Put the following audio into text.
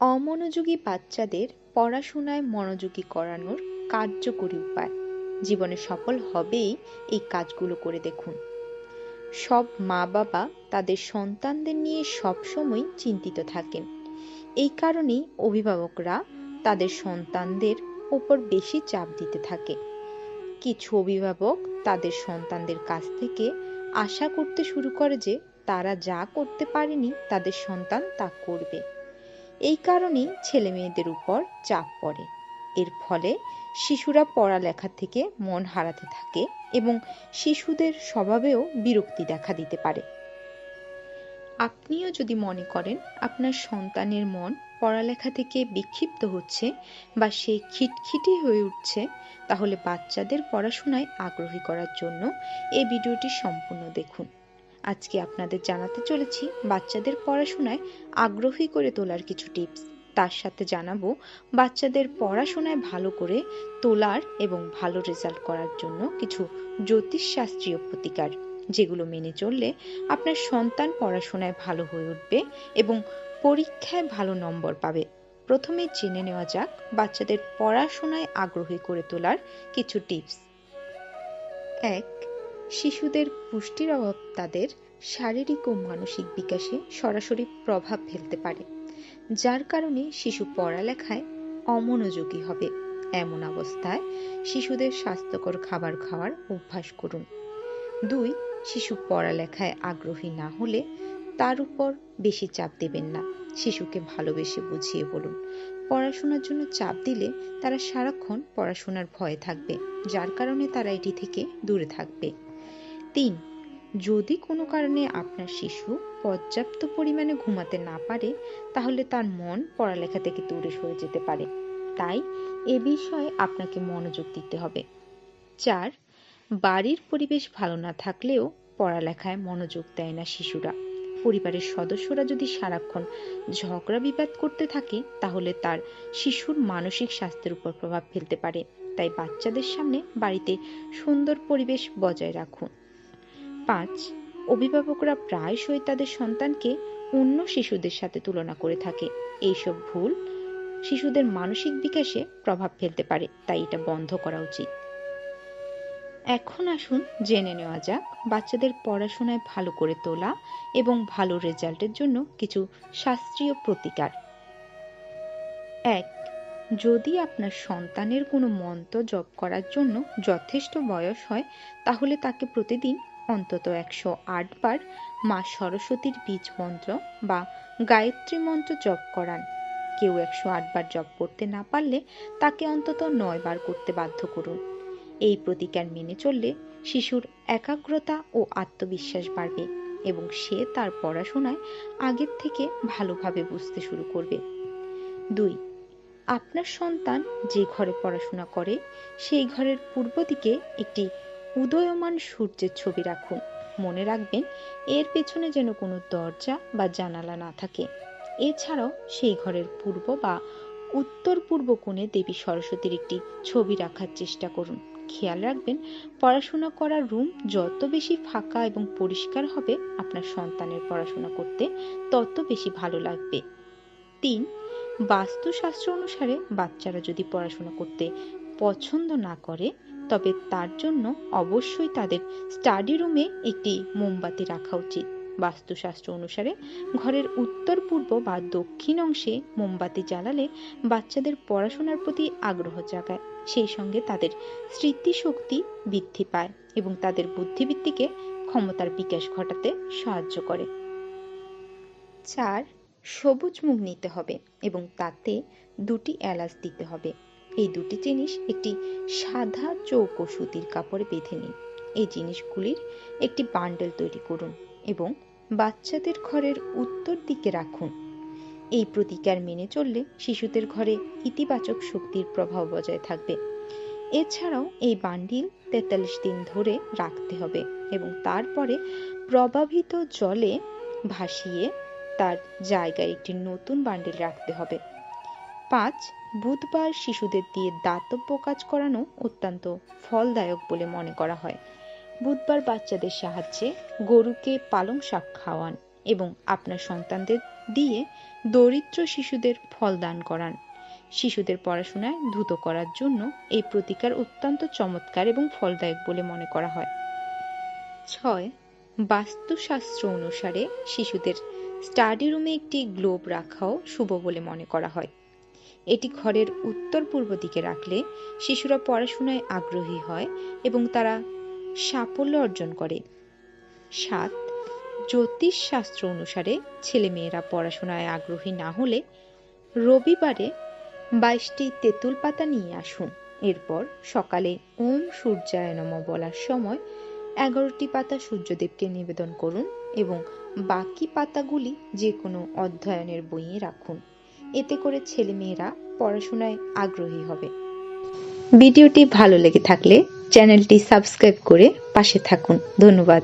অমনোযোগী বাচ্চাদের পড়াশোনায় মনোযোগী করানোর কার্যকরী উপায়। জীবনে সফল হবেই এই কাজগুলো করে দেখুন। সব মা বাবা তাদের সন্তানদের নিয়ে সবসময় চিন্তিত থাকেন। এই কারণেই অভিভাবকরা তাদের সন্তানদের ওপর বেশি চাপ দিতে থাকে। কিছু অভিভাবক তাদের সন্তানদের কাছ থেকে আশা করতে শুরু করে যে তারা যা করতে পারেনি তাদের সন্তান তা করবে। এই কারণেই ছেলে মেয়েদের উপর চাপ পড়ে। এর ফলে শিশুরা পড়ালেখা থেকে মন হারাতে থাকে এবং শিশুদের স্বভাবেও বিরক্তি দেখা দিতে পারে। আপনিও যদি মনে করেন আপনার সন্তানের মন পড়ালেখা থেকে বিক্ষিপ্ত হচ্ছে বা সে খিটখিটি হয়ে উঠছে, তাহলে বাচ্চাদের পড়াশোনায় আগ্রহী করার জন্য এই ভিডিওটি সম্পূর্ণ দেখুন। আজকে আপনাদের জানাতে চলেছি বাচ্চাদের পড়াশোনায় আগ্রহী করে তোলার কিছু টিপস। তার সাথে জানাব বাচ্চাদের পড়াশোনায় ভালো করে তোলার এবং ভালো রেজাল্ট করার জন্য কিছু জ্যোতিষশাস্ত্রীয় প্রতিকার, যেগুলো মেনে চললে আপনার সন্তান পড়াশোনায় ভালো হয়ে উঠবে এবং পরীক্ষায় ভালো নম্বর পাবে। প্রথমে জেনে নেওয়া যাক বাচ্চাদের পড়াশোনায় আগ্রহী করে তোলার কিছু টিপস। এক শিশুদের পুষ্টির অভাব তাদের শারীরিক ও মানসিক বিকাশে সরাসরি প্রভাব ফেলতে পারে, যার কারণে শিশু পড়ালেখায় অমনোযোগী হবে। এমন অবস্থায় শিশুদের স্বাস্থ্যকর খাবার খাওয়ার অভ্যাস করুন। দুই, শিশু পড়ালেখায় আগ্রহী না হলে তার উপর বেশি চাপ দেবেন না। শিশুকে ভালোবেসে বুঝিয়ে বলুন, পড়াশোনার জন্য চাপ দিলে তারা সারাক্ষণ পড়াশোনার ভয়ে থাকবে, যার কারণে তারা এটি থেকে দূরে থাকবে। তিন, যদি কোনো কারণে আপনার শিশু পর্যাপ্ত পরিমাণে ঘুমাতে না পারে, তাহলে তার মন পড়ালেখা থেকে দূরে সরে যেতে পারে। তাই এ বিষয়ে আপনাকে মনোযোগ দিতে হবে। চার, বাড়ির পরিবেশ ভালো না থাকলেও পড়ালেখায় মনোযোগ দেয় না শিশুরা। পরিবারের সদস্যরা যদি সারাক্ষণ ঝগড়া বিবাদ করতে থাকে, তাহলে তার শিশুর মানসিক স্বাস্থ্যের উপর প্রভাব ফেলতে পারে। তাই বাচ্চাদের সামনে বাড়িতে সুন্দর পরিবেশ বজায় রাখুন। পাঁচ। অভিভাবকরা প্রায়শই তাদের সন্তানকে অন্য শিশুদের সাথে তুলনা করে থাকে। এইসব ভুল শিশুদের মানসিক বিকাশে প্রভাব ফেলতে পারে, তাই এটা বন্ধ করা উচিত। এখন আসুন জেনে নেওয়া যাক বাচ্চাদের পড়াশোনায় ভালো করে তোলা এবং ভালো রেজাল্টের জন্য কিছু শাস্ত্রীয় প্রতিকার। এক, যদি আপনার সন্তানের কোনো মন্ত্র জপ করার জন্য যথেষ্ট বয়স হয়, তাহলে তাকে প্রতিদিন অন্তত একশো বার মা সরস্বতীর বীজ মন্ত্র বা গায়ত্রী মন্ত্র জপ করান। কেউ একশো বার জপ করতে না পারলে তাকে অন্তত নয় বার করতে বাধ্য করুন। এই প্রতিকার মেনে চললে শিশুর একাগ্রতা ও আত্মবিশ্বাস বাড়বে এবং সে তার পড়াশোনায় আগের থেকে ভালোভাবে বুঝতে শুরু করবে। দুই, আপনার সন্তান যে ঘরে পড়াশোনা করে, সেই ঘরের পূর্ব দিকে একটি উদয়মান সূর্যের ছবি রাখুন। মনে রাখবেন, এর পেছনে যেন কোনো দরজা বা জানালা না থাকে। এছাড়াও সেই ঘরের পূর্ব বা উত্তর পূর্ব কোণে দেবী সরস্বতীর একটি ছবি রাখার চেষ্টা করুন। খেয়াল রাখবেন, পড়াশোনা করার রুম যত বেশি ফাঁকা এবং পরিষ্কার হবে আপনার সন্তানের পড়াশোনা করতে, তত বেশি ভালো লাগবে। তিন, বাস্তুশাস্ত্র অনুসারে বাচ্চারা যদি পড়াশোনা করতে পছন্দ না করে তবে তার জন্য অবশ্যই তাদের স্টাডি রুমে একটি মোমবাতি রাখা উচিত। বাস্তুশাস্ত্র অনুসারে, ঘরের উত্তর পূর্ব বা দক্ষিণ অংশে মোমবাতি জ্বালালে বাচ্চাদের পড়াশোনার প্রতি আগ্রহ জাগায়। সেই সঙ্গে তাদের স্মৃতিশক্তি বৃদ্ধি পায় এবং তাদের বুদ্ধিবৃত্তিকে ক্ষমতার বিকাশ ঘটাতে সাহায্য করে। চার, সবুজ মুখ নিতে হবে এবং তাতে দুটি এলাচ দিতে হবে। এই দুটি জিনিস একটি সাদা চৌকো সুতির কাপড়ে বেঁধে নিন। এই জিনিসগুলির একটি বান্ডেল তৈরি করুন এবং বাচ্চাদের ঘরের উত্তর দিকে রাখুন। এই প্রতিকার মেনে চললে শিশুদের ঘরে ইতিবাচক শক্তির প্রভাব বজায় থাকবে। এছাড়াও এই বান্ডিল তেতাল্লিশ দিন ধরে রাখতে হবে এবং তারপরে প্রভাবিত জলে ভাসিয়ে তার জায়গায় একটি নতুন বান্ডিল রাখতে হবে। পাঁচ বুধবার শিশুদের দিয়ে দাতব্য কাজ করানো অত্যন্ত ফলদায়ক বলে মনে করা হয়। বুধবার বাচ্চাদের সাহায্যে গরুকে পালং শাক খাওয়ান এবং আপনার সন্তানদের দিয়ে দরিদ্র শিশুদের ফল দান করান। শিশুদের পড়াশোনায় দ্রুত করার জন্য এই প্রতিকার অত্যন্ত চমৎকার এবং ফলদায়ক বলে মনে করা হয়। ছয়, বাস্তুশাস্ত্র অনুসারে শিশুদের স্টাডি রুমে একটি গ্লোব রাখাও শুভ বলে মনে করা হয়। এটি ঘরের উত্তর পূর্ব দিকে রাখলে শিশুরা পড়াশোনায় আগ্রহী হয় এবং তারা সাফল্য অর্জন করে। সাত, জ্যোতিষ শাস্ত্র অনুসারে ছেলেমেয়েরা পড়াশোনায় আগ্রহী না হলে রবিবারে বাইশটি তেঁতুল পাতা নিয়ে আসুন। এরপর সকালে ওম সূর্যায় নম বলার সময় এগারোটি পাতা সূর্যদেবকে নিবেদন করুন এবং বাকি পাতাগুলি যে কোনো অধ্যয়নের বইয়ে রাখুন। এতে করে ছেলেমেয়েরা পড়াশোনায় আগ্রহী হবে। ভিডিওটি ভালো লেগে থাকলে চ্যানেলটি সাবস্ক্রাইব করে পাশে থাকুন। ধন্যবাদ।